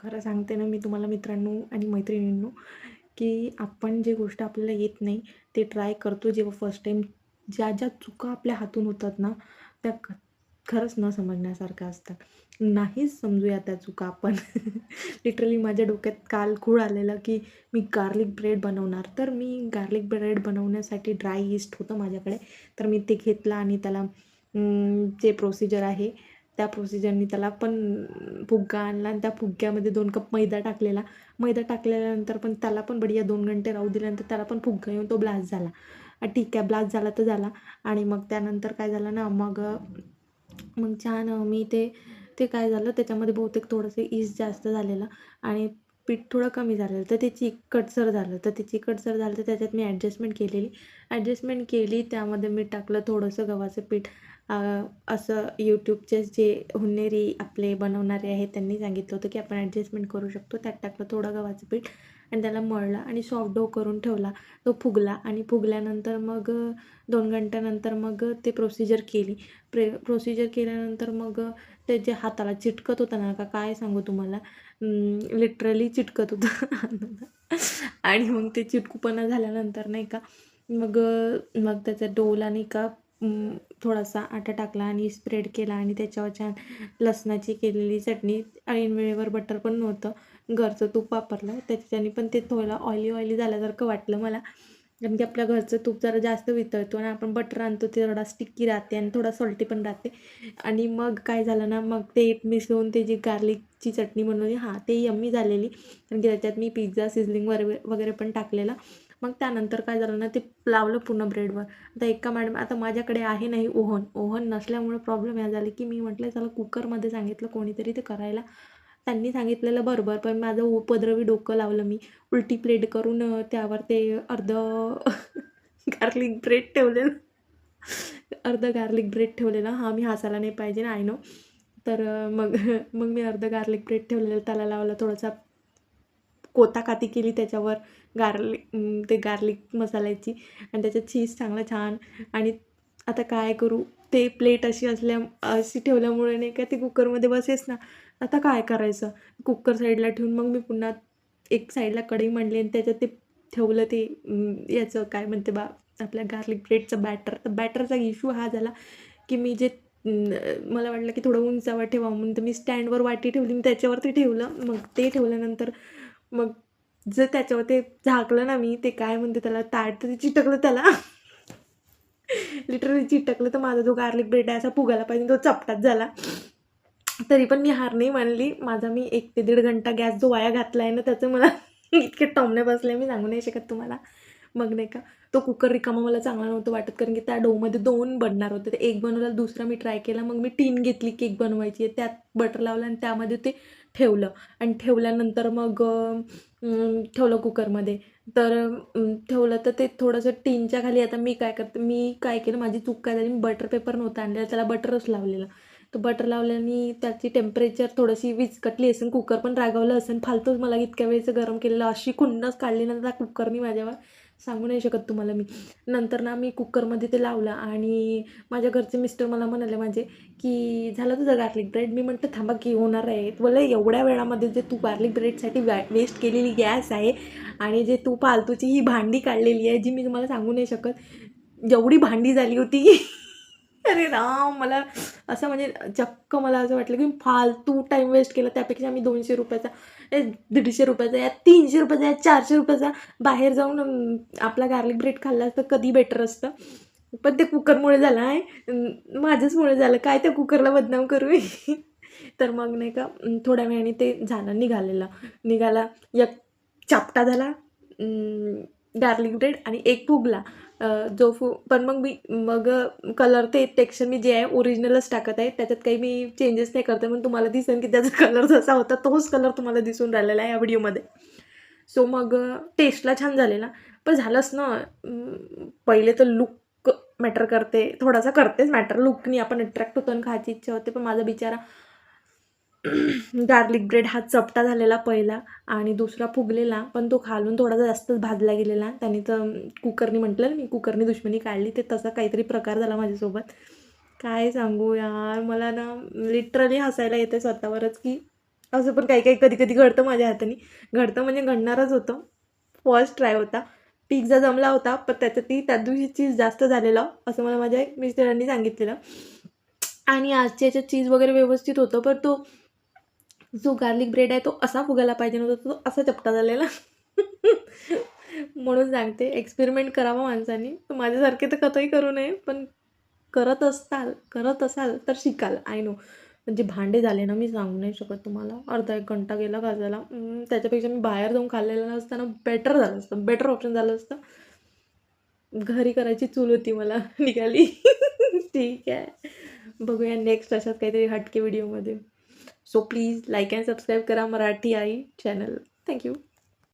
खरं सांगते ना मी तुम्हाला मित्रांनो आणि मैत्रिणींनो की आपण जे गोष्ट आपल्याला येत नाही ते ट्राय करतो जेव्हा फर्स्ट टाईम ज्या ज्या चुका आपल्या हातून होतात ना त्या ख खरंच न समजण्यासारख्या असतात. नाहीच समजूया त्या चुका आपण. लिटरली माझ्या डोक्यात काल खूळ आलेलं की मी गार्लिक ब्रेड बनवणार. तर मी गार्लिक ब्रेड बनवण्यासाठी ड्राय यीस्ट होतं माझ्याकडे. तर मी ते घेतलं आणि त्याला जे प्रोसिजर आहे त्या प्रोसिजरनी त्याला पण फुग्गा आणला आणि त्या फुग्यामध्ये दोन कप मैदा टाकलेला. मैदा टाकल्यानंतर पण त्याला पण बढिया दोन घंटे राहू दिल्यानंतर त्याला पण फुग्गा येऊन तो ब्लास्ट झाला. ठीक आहे ब्लास्ट झाला तर झाला. आणि मग त्यानंतर काय झालं ना मग मग छान मी ते ते काय झालं त्याच्यामध्ये बहुतेक थोडंसं ईस्ट जास्त झालेलं. आणि पीठ थोडं कमी झालेलं तर ते चिकटसर झालं. तर ते चिकटसर झालं तर त्याच्यात मी ॲडजस्टमेंट केलेली. ॲडजस्टमेंट केली त्यामध्ये मी टाकलं थोडंसं गव्हाचं पीठ. असं यूट्यूबचे जे हुन्नेरी आपले बनवणारे आहेत त्यांनी सांगितलं होतं की आपण ॲडजस्टमेंट करू शकतो. त्यात टाकलं थोडं गव्हाचं पीठ आणि त्याला मळला आणि सॉफ्ट डो करून ठेवला. तो फुगला आणि फुगल्यानंतर मग दोन घंट्यानंतर मग ते प्रोसिजर केली. प्रे प्रोसिजर केल्यानंतर मग ते जे हाताला चिटकत होतं ना का काय सांगू तुम्हाला? लिटरली चिटकत होतं. आणि मग ते चिटकूपणा झाल्यानंतर नाही का मग मग त्याचा डोला नाही का थोडासा आटा टाकला आणि स्प्रेड केला आणि त्याच्यावर छान लसणाची केलेली चटणी ऐनवेळेवर बटर पण नव्हतं. घरचं तूप वापरलं. त्याच्याने पण ते थोडं ऑइली ऑइली झाल्यासारखं वाटलं मला. कारण की आपल्या घरचं तूप जरा जास्त वितळतो आणि आपण बटर आणतो ते थोडा स्टिक्की राहते आणि थोडा सॉल्टी पण राहते. आणि मग काय झालं ना मग ते मिसळून ते जी गार्लिकची चटणी बनवली हां ते यम्मी झालेली. कारण की त्याच्यात मी पिझ्झा सिझलिंग वगैरे वगैरे पण टाकलेला. मग त्यानंतर काय झालं ना ते लावलं पूर्ण ब्रेडवर आता एका मॅडम आता माझ्याकडे आहे नाही ओव्हन. ओव्हन नसल्यामुळे प्रॉब्लेम या झाले की मी म्हटलं चला कुकरमध्ये सांगितलं कोणीतरी ते करायला. त्यांनी सांगितलेलं बरोबर पण माझं उपद्रवी डोकं लावलं मी. उलटी प्लेट करून त्यावर ते अर्ध गार्लिक ब्रेड ठेवलेलं. अर्ध गार्लिक ब्रेड ठेवलेलं. हा मी हसायला नाही पाहिजे ना आय नो तर मग मग मी अर्ध गार्लिक ब्रेड ठेवलेलं. त्याला लावलं थोडासा कोताकाती केली त्याच्यावर गार्लिक ते गार्लिक मसाल्याची. आणि त्याच्यात चीज चांगलं छान. आणि आता काय करू? ते प्लेट अशी असल्या अशी ठेवल्यामुळे नाही का ती कुकरमध्ये बसेस ना. आता काय करायचं? कुकर साईडला ठेवून मग मी पुन्हा एक साईडला कढई मांडली आणि त्याच्यात ते ठेवलं ते याचं काय म्हणते बा आपल्या गार्लिक ब्रेडचं बॅटर तर बॅटरचा इश्यू हा झाला की मी जे मला वाटलं की थोडं उंचावर ठेवा म्हणून तर मी स्टँडवर वाटी ठेवली. मी त्याच्यावरती ठेवलं. मग ते ठेवल्यानंतर मग जर त्याच्यावर ते झाकलं ना मी ते काय म्हणते त्याला ताट तर चिटकलं त्याला. लिटरली चिटकलं. तर माझा जो गार्लिक ब्रेड आहे असा फुगायला पाहिजे तो चपटाच झाला. तरी पण मी हार नाही मानली. माझा मी एक ते दीड घंटा गॅस जो वाया घातला आहे ना त्याचं मला इतके टॉमने बसले मी सांगू नाही शकत तुम्हाला. मग नाही का तो कुकर रिकामा मला चांगला नव्हतं वाटत कारण की त्या डोमध्ये दोन बनणार होते. ते एक बनवला दुसरा मी ट्राय केला मग मी टीन घेतली केक बनवायची. त्यात बटर लावलं आणि त्यामध्ये ते ठेवलं. आणि ठेवल्यानंतर मग ठेवलं कुकरमध्ये. तर ठेवलं तर ते थोडंसं टीनच्या खाली आता मी काय करते मी काय केलं माझी चूक काय झाली मी बटर पेपर नव्हता आणलेला त्याला बटरच लावलेलं. तर बटर लावल्याने त्याची टेम्परेचर थोडीशी विचकटली असेल कुकर पण रागवलं असेल फालतूच मला इतक्या वेळेचं गरम केलेलं अशी खुन्नच काढली ना त्या कुकरनी माझ्यावर. सांगू नाही शकत तुम्हाला मी. नंतर ना मी कुकरमध्ये ते लावलं आणि माझ्या घरचे मिस्टर मला म्हणाले माझे की झालं तुझं गार्लिक ब्रेड मी म्हटलं थांबा की होणार आहे. बोला एवढ्या वेळामध्ये जे तू गार्लिक ब्रेडसाठी वॅ वेस्ट केलेली गॅस आहे आणि जे तू फालतूची ही भांडी काढलेली आहे जी मी तुम्हाला सांगू नाही शकत एवढी भांडी झाली होती अरे राम मला असं म्हणजे चक्क मला असं वाटलं की फालतू टाईम वेस्ट केला. त्यापेक्षा मी दोनशे रुपयाचा दीडशे रुपयाचा या तीनशे रुपयाचा या चारशे रुपयाचा बाहेर जाऊन आपला गार्लिक ब्रेड खाल्ला असतं कधी बेटर असतं. पण ते कुकरमुळे झालं आहे माझ्याचमुळे झालं. काय त्या कुकरला बदनाम करू तर मग नाही का थोड्या वेळाने ते झालं निघालेलं. निघाला एक चापटा झाला. गार्लिक ब्रेड आणि एक फुगला जो फू पण मग मी मग कलर ते टेक्स्चर मी जे आहे ओरिजिनलच टाकत आहे. त्याच्यात काही मी चेंजेस नाही करते म्हणून तुम्हाला दिसेल की त्याचा कलर जसा होता तोच कलर तुम्हाला दिसून राहिलेला आहे या व्हिडिओमध्ये सो मग टेस्टला छान झालेला. पण झालंच ना पहिले तर लुक मॅटर करते. थोडासा करतेच मॅटर लुकनी आपण अट्रॅक्ट होतो आणि खायची इच्छा होते. पण माझा बिचारा गार्लिक ब्रेड हा चपटा झालेला पहिला आणि दुसरा फुगलेला पण तो खालून थोडासा जास्तच भाजला गेलेला. त्याने तर कुकरनी म्हटलं मी कुकरनी दुश्मनी काढली. ते तसा काहीतरी प्रकार झाला माझ्यासोबत. काय सांगू यार मला ना लिटरली हसायला येते स्वतःवरच की असं पण काही काही कधी कधी घडतं माझ्या हाताने. घडतं म्हणजे घडणारच होतं. फर्स्ट ट्राय होता. पिझ्झा जमला होता पण त्याच्यातही त्या दिवशी चीज जास्त झालेलं असं मला माझ्या मिस्टरांनी सांगितलेलं. आणि आजच्या याच्यात चीज वगैरे व्यवस्थित होतं पण तो जो गार्लिक ब्रेड आहे तो असा फुगायला पाहिजे नव्हता तो असा चपटा झालेला. म्हणून सांगते एक्सपेरिमेंट करावा माणसाने. माझ्यासारखे तर कथाही करू नये पण करत असताल करत असाल तर शिकाल. आय नो म्हणजे भांडे झाले ना मी सांगू नाही शकत तुम्हाला. अर्धा एक घंटा गेला घासायला त्याच्यापेक्षा मी बाहेर जाऊन खाल्लेलं नसताना बेटर झालं असतं. बेटर ऑप्शन झालं असतं. घरी करायची चूल होती मला निघाली. ठीक आहे. बघूया नेक्स्ट अशात काहीतरी हटके व्हिडिओमध्ये so please like and subscribe करा मराठी आई चॅनल थँक्यू